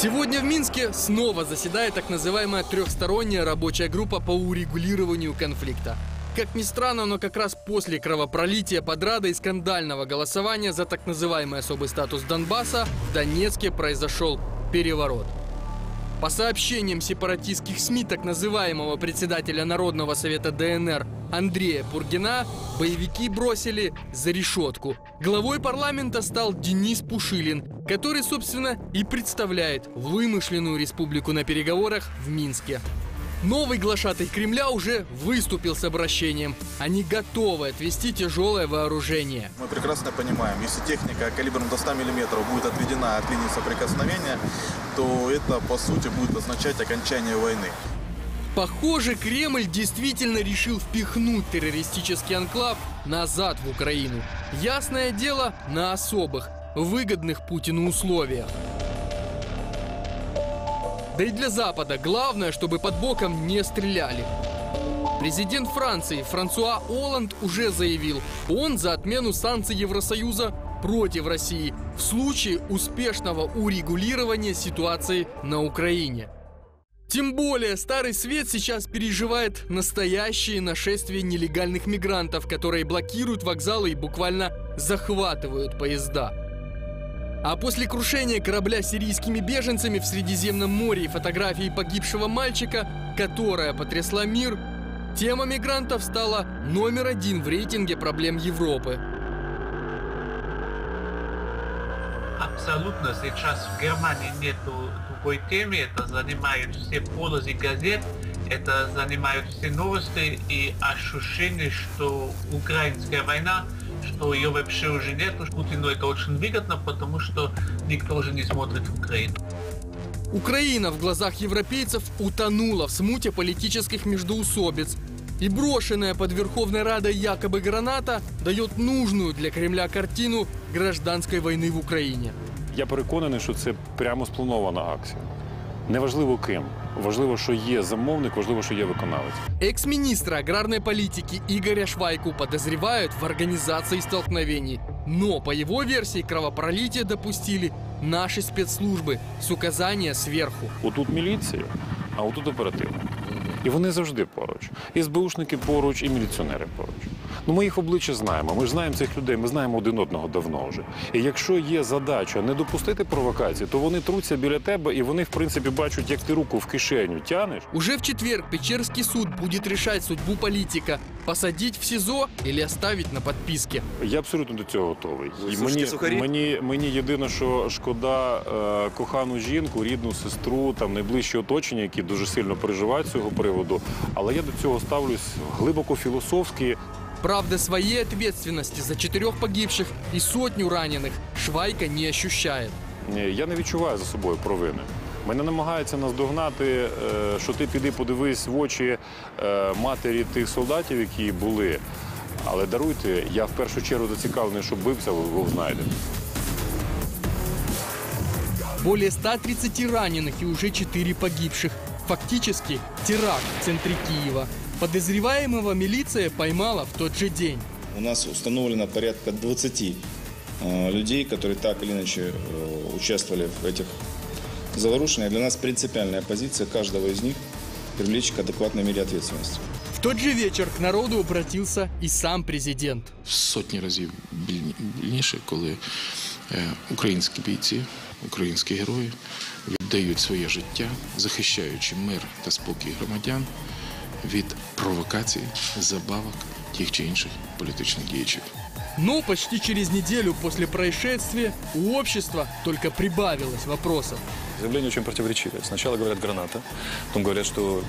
Сегодня в Минске снова заседает так называемая трехсторонняя рабочая группа по урегулированию конфликта. Как ни странно, но как раз после кровопролития, подрада и скандального голосования за так называемый особый статус Донбасса в Донецке произошел переворот. По сообщениям сепаратистских СМИ так называемого председателя Народного совета ДНР Андрея Пургина, боевики бросили за решетку. Главой парламента стал Денис Пушилин, который, собственно, и представляет вымышленную республику на переговорах в Минске. Новый глашатый Кремля уже выступил с обращением. Они готовы отвести тяжелое вооружение. Мы прекрасно понимаем, если техника калибром до 100 мм будет отведена от линии соприкосновения, то это, по сути, будет означать окончание войны. Похоже, Кремль действительно решил впихнуть террористический анклав назад в Украину. Ясное дело, на особых, выгодных Путину условиях. Да и для Запада главное, чтобы под боком не стреляли. Президент Франции Франсуа Оланд уже заявил, он за отмену санкций Евросоюза против России в случае успешного урегулирования ситуации на Украине. Тем более Старый Свет сейчас переживает настоящее нашествие нелегальных мигрантов, которые блокируют вокзалы и буквально захватывают поезда. А после крушения корабля сирийскими беженцами в Средиземном море и фотографии погибшего мальчика, которая потрясла мир, тема мигрантов стала номер один в рейтинге проблем Европы. Абсолютно сейчас в Германии нету другой темы, это занимают все полосы газет, это занимают все новости и ощущение, что украинская война что ее вообще уже нет. Путину это очень выгодно, потому что никто уже не смотрит в Украину. Украина в глазах европейцев утонула в смуте политических междоусобиц. И брошенная под Верховной Радой якобы граната дает нужную для Кремля картину гражданской войны в Україні. Я переконаний, що це прямо спланована акція. Неважливо ким. Важливо, що є замовник, важливо, що є виконавець. Экс-министра аграрной политики Игоря Швайку подозревают в организации столкновений. Но, по его версии, кровопролитие допустили наши спецслужбы с указания сверху. Отут міліція, а отут оперативник. І вони завжди поруч. І СБУшники поруч, і міліціонери поруч. Ну, ми їх обличчя знаємо. Ми ж знаємо цих людей, ми знаємо один одного давно вже. І якщо є задача не допустити провокації, то вони труться біля тебе, і вони, в принципі, бачать, як ти руку в кишеню тянеш. Уже в четверг Печерский суд будет решать судьбу политика. Посадить в СИЗО или оставить на подписке. Я абсолютно до цього готовий. І Слушайте, мені, сухарі? мені, мені єдине, що шкода е, кохану жінку, рідну сестру, там найближче оточення, які дуже сильно переживають з цього приводу. Але я до цього ставлюсь глибоко філософськи. Правда, своей ответственности за четырех погибших и сотню раненых Швайка не ощущает. Е, Я не відчуваю за собою провини. Мене намагаються наздогнати, е, що ти піди подивись в очі е, матері тих солдатів, які були. Але даруйте, я в першу чергу зацікавлений, щоб бився, був знайдений. Более 130 раненых и уже 4 погибших. Фактически теракт в центре Киева. Подозреваемого милиция поймала в тот же день. У нас установлено порядка 20 э, людей, которые так или иначе э, участвовали в этих заворушениях. Для нас принципиальная позиция каждого из них привлечь к адекватной мере ответственности. В тот же вечер к народу обратился и сам президент. в сотні разів біль- більніше, коли е, українські бійці, українські герої віддають своє життя, захищаючи мир та спокій громадян від провокацій, забавок тих чи інших політичних діячів. Но почти через неделю после происшествия у общества только прибавилось вопросов. Заявления очень противоречивые. Сначала говорят граната, потом говорят, что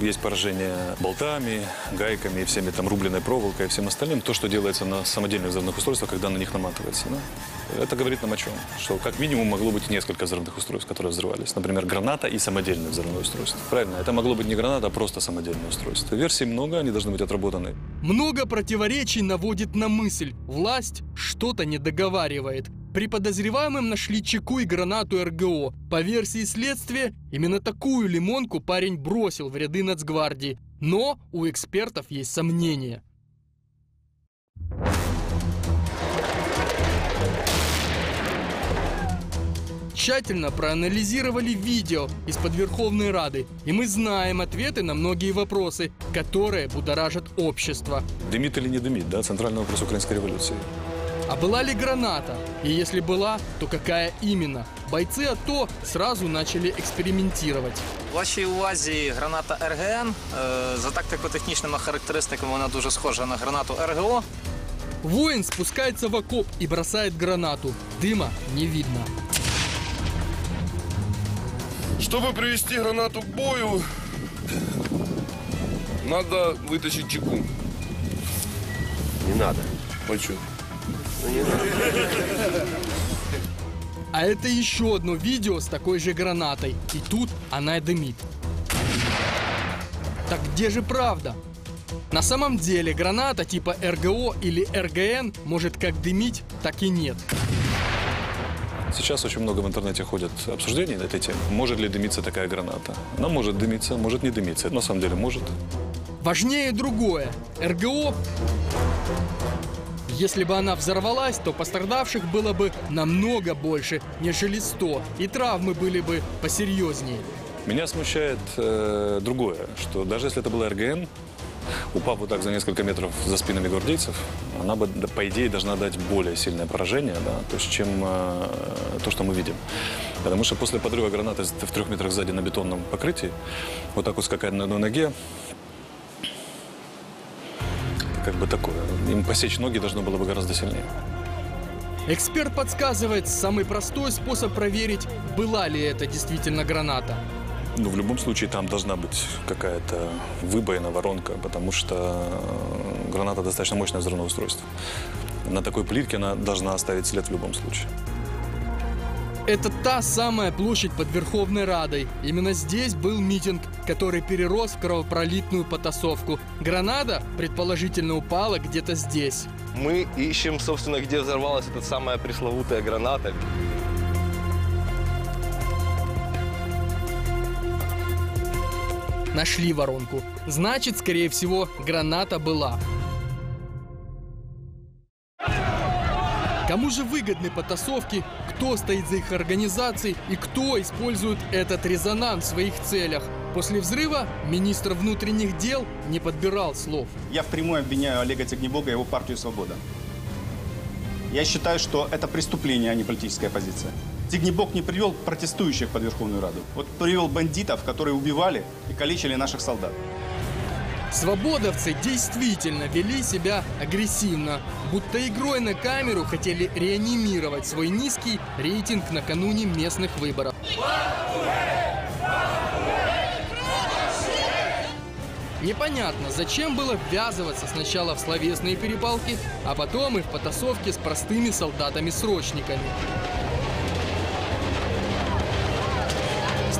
э, есть поражение болтами, гайками и всеми там рубленой проволокой и всем остальным. То, что делается на самодельных взрывных устройствах, когда на них наматывается. да. Это говорит нам о чем? Что как минимум могло быть несколько взрывных устройств, которые взрывались. Например, граната и самодельное взрывное устройство. Правильно, это могло быть не граната, а просто самодельное устройство. Версий много, они должны быть отработаны. Много противоречий наводит на мысль. Власть что-то не договаривает. При подозреваемом нашли чеку и гранату РГО. По версии следствия, именно такую лимонку парень бросил в ряды Нацгвардии. Но у экспертов есть сомнения. тщательно проанализировали видео из-под Верховной Рады, и мы знаем ответы на многие вопросы, которые будоражат общество. Дымит или не дымит, да, центральный вопрос украинской революции. А была ли граната? И если была, то какая именно? Бойцы АТО сразу начали экспериментировать. Вашій увазі граната РГН. Е, За тактико-технічними характеристиками вона дуже схожа на гранату РГО. Воин спускается в окоп и бросает гранату. Дыма не видно. Чтобы привести гранату к бою, надо вытащить чеку. Не надо. Почему? А это еще одно видео с такой же гранатой. И тут она дымит. Так где же правда? На самом деле граната типа РГО или РГН может как дымить, так и нет. Сейчас очень много в интернете ходят обсуждений на этой теме. Может ли дымиться такая граната? Она может дымиться, может не дымиться. На самом деле может. Важнее другое. РГО... Если бы она взорвалась, то пострадавших было бы намного больше, нежели 100, и травмы были бы посерьезнее. Меня смущает э, другое, что даже если это была РГН, упав вот так за несколько метров за спинами гвардейцев, она бы, по идее, должна дать более сильное поражение, да, то есть, чем э, то, что мы видим. Потому что после подрыва гранаты в трех метрах сзади на бетонном покрытии, вот так вот скакать на одной ноге, как бы такое. Им посечь ноги должно было бы гораздо сильнее. Эксперт подсказывает самый простой способ проверить, была ли это действительно граната. Ну, в любом случае, там должна быть какая-то выбоина, воронка, потому что э, граната достаточно мощное взрывное устройство. На такой плитке она должна оставить след в любом случае. Это та самая площадь под Верховной Радой. Именно здесь был митинг, который перерос в кровопролитную потасовку. Граната, предположительно, упала где-то здесь. Мы ищем, собственно, где взорвалась эта самая пресловутая граната. Нашли воронку. Значит, скорее всего, граната была. Кому же выгодны потасовки, кто стоит за их организацией и кто использует этот резонанс в своих целях? После взрыва министр внутренних дел не подбирал слов. Я впрямую обвиняю Олега Тягнебога и его партию «Свобода». Я считаю, что это преступление, а не политическая позиция. Тягнебок не привел протестующих под Верховную Раду. Вот привел бандитов, которые убивали и калечили наших солдат. Свободовцы действительно вели себя агрессивно, будто игрой на камеру хотели реанимировать свой низкий рейтинг накануне местных выборов. Непонятно, зачем было ввязываться сначала в словесные перепалки, а потом и в потасовки с простыми солдатами-срочниками.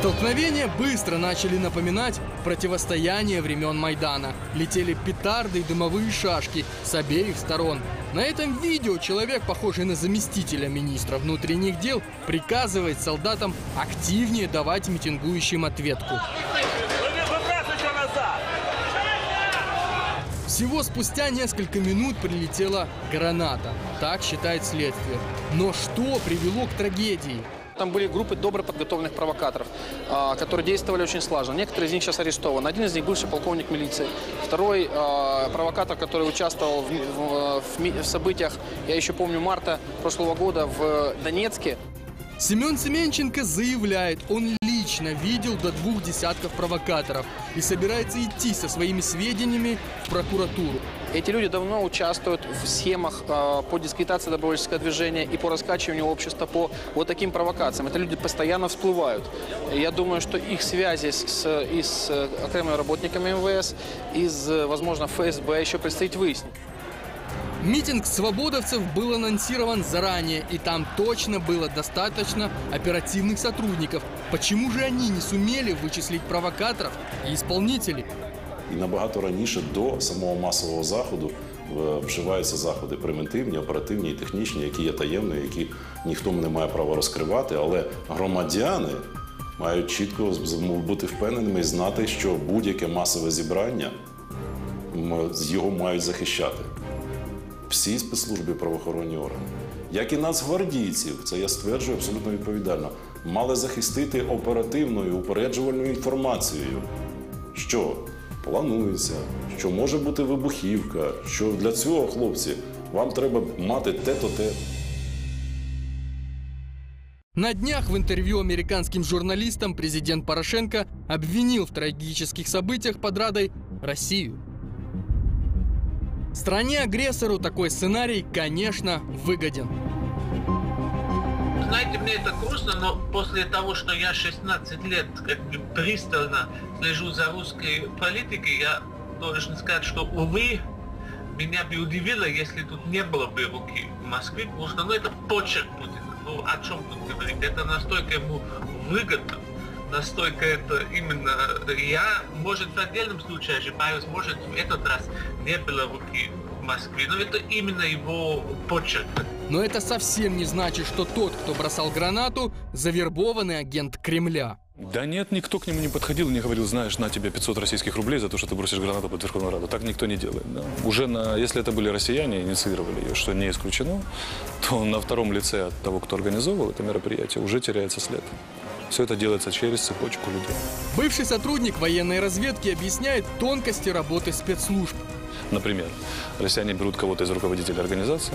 Столкновения быстро начали напоминать противостояние времен Майдана. Летели петарды и дымовые шашки с обеих сторон. На этом видео человек, похожий на заместителя министра внутренних дел, приказывает солдатам активнее давать митингующим ответку. Всего спустя несколько минут прилетела граната. Так считает следствие. Но что привело к трагедии? Там были группы добро подготовленных провокаторов, а, которые действовали очень слаженно. Некоторые из них сейчас арестованы. Один из них бывший полковник милиции. Второй а, провокатор, который участвовал в, в- в событиях, я еще помню, марта прошлого года в Донецке. Семен Семенченко заявляет, он лично видел до двух десятков провокаторов и собирается идти со своими сведениями в прокуратуру. Эти люди давно участвуют в схемах э, по дискредитации добровольческого движения и по раскачиванию общества по вот таким провокациям. Это люди постоянно всплывают. Я думаю, что их связи с, с- и с э, окремыми работниками МВС, и с, э, возможно, ФСБ еще предстоит выяснить. Митинг свободовцев был анонсирован заранее, и там точно было достаточно оперативных сотрудников. Почему же они не сумели вычислить провокаторов и исполнителей? І набагато раніше до самого масового заходу е, вживаються заходи превентивні, оперативні і технічні, які є таємні, які ніхто не має права розкривати. Але громадяни мають чітко з- з- бути впевненими і знати, що будь-яке масове зібрання м, з- його мають захищати. Всі спецслужби правоохоронні органи. Як і нацгвардійців, це я стверджую абсолютно відповідально. мали захистити оперативною упереджувальною інформацією, що планується, що може бути вибухівка, що для цього, хлопці, вам треба мати те-то те. На днях в интервью американским журналистам президент Порошенко обвинил в трагических событиях под Радой Россию. Стране-агрессору такой сценарий, конечно, выгоден. Знаете, мне это грустно, но после того, что я 16 лет как бы пристально слежу за русской политикой, я должен сказать, что, увы, меня бы удивило, если тут не было бы руки в Москве, потому что ну, это почерк Путина. Ну, о чем тут говорить? Это настолько ему выгодно, настолько это именно... Я, может, в отдельном случае ошибаюсь, может, в этот раз не было руки в Москве, но это именно его почерк. Но это совсем не значит, что тот, кто бросал гранату, завербованный агент Кремля. Да нет, никто к нему не подходил и не говорил, знаешь, на тебе 500 российских рублей за то, что ты бросишь гранату под Верховную Раду. Так никто не делает. да. Уже на, если это были россияне, инициировали ее, что не исключено, то на втором лице от того, кто организовывал это мероприятие, уже теряется след. Все это делается через цепочку людей. Бывший сотрудник военной разведки объясняет тонкости работы спецслужб. Например, россияне берут кого-то из руководителей организации,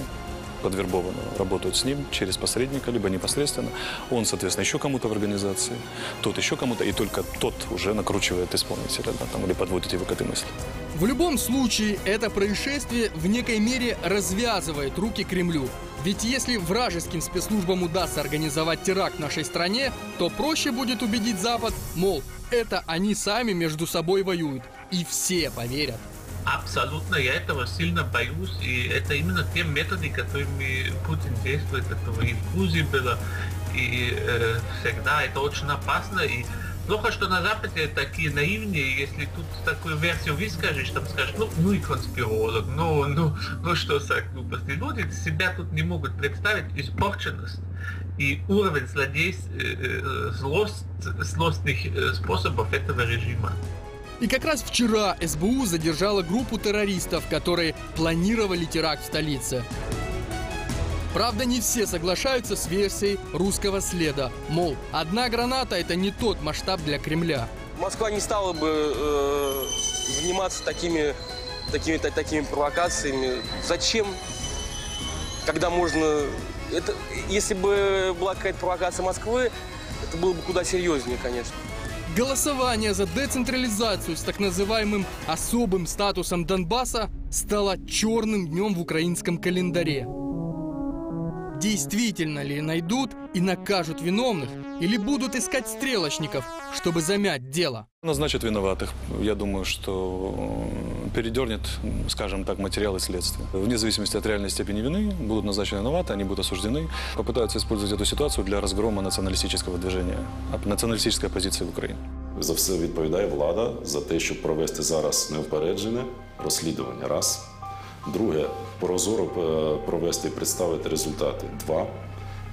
подвербованного, работают с ним через посредника, либо непосредственно. Он, соответственно, еще кому-то в организации, тот еще кому-то, и только тот уже накручивает исполнителя да, там, или подводит его к этой мысли. В любом случае, это происшествие в некой мере развязывает руки Кремлю. Ведь если вражеским спецслужбам удастся организовать теракт в нашей стране, то проще будет убедить Запад, мол, это они сами между собой воюют. И все поверят. Абсолютно, я этого сильно боюсь, и это именно те методы, которыми Путин действует, этого и в Грузии было, и э, всегда это очень опасно, и плохо, что на Западе такие наивные, если тут такую версию выскажешь, там скажешь, ну, ну и конспиролог, ну, ну, ну что за глупости. Люди себя тут не могут представить испорченность и уровень злодейств, э, э, злость, злостных э, способов этого режима. И как раз вчера СБУ задержала группу террористов, которые планировали теракт в столице. Правда, не все соглашаются с версией русского следа. Мол, одна граната – это не тот масштаб для Кремля. Москва не стала бы э, заниматься такими, такими, та- такими провокациями. Зачем? Когда можно... Это, если бы была какая-то провокация Москвы, это было бы куда серьезнее, конечно. Голосование за децентрализацию с так называемым особым статусом Донбасса стало черным днем в украинском календаре Действительно ли найдут и накажут виновных, или будут искать стрелочников, чтобы замять дело? Назначат виноватых. Я думаю, что э, передернет, скажем так, материалы следствия. Вне зависимости от реальной степени вины будут назначены виноваты, они будут осуждены. Попытаются использовать эту ситуацию для разгрома националистического движения, оп- националистической оппозиции в Украине. За все відповідає влада за те, щоб провести зараз неупереджене розслідування. Раз. Друге, прозоро е, провести і представити результати. Два.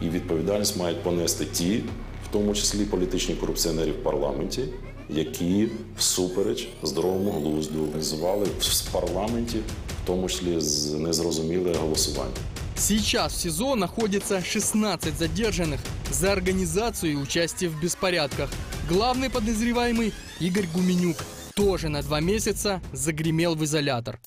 І відповідальність мають понести ті, в тому числі політичні корупціонери в парламенті, які всупереч здоровому глузду організували в парламенті, в тому числі з незрозуміле голосування. Сейчас в СИЗО находится 16 задержанных за организацию и участие в беспорядках. Главный подозреваемый Игорь Гуменюк тоже на два месяца загремел в изолятор.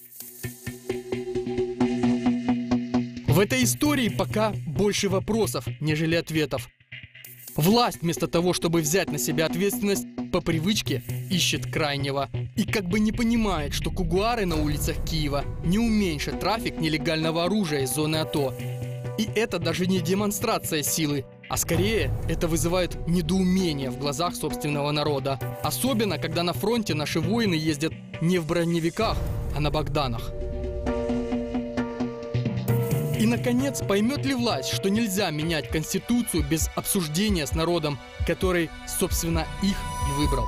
В этой истории пока больше вопросов, нежели ответов. Власть вместо того, чтобы взять на себя ответственность, по привычке ищет крайнего. И как бы не понимает, что кугуары на улицах Киева не уменьшат трафик нелегального оружия из зоны АТО. И это даже не демонстрация силы, а скорее это вызывает недоумение в глазах собственного народа. Особенно, когда на фронте наши воины ездят не в броневиках, а на Богданах. И, наконец, поймет ли власть, что нельзя менять Конституцию без обсуждения с народом, который, собственно, их и выбрал?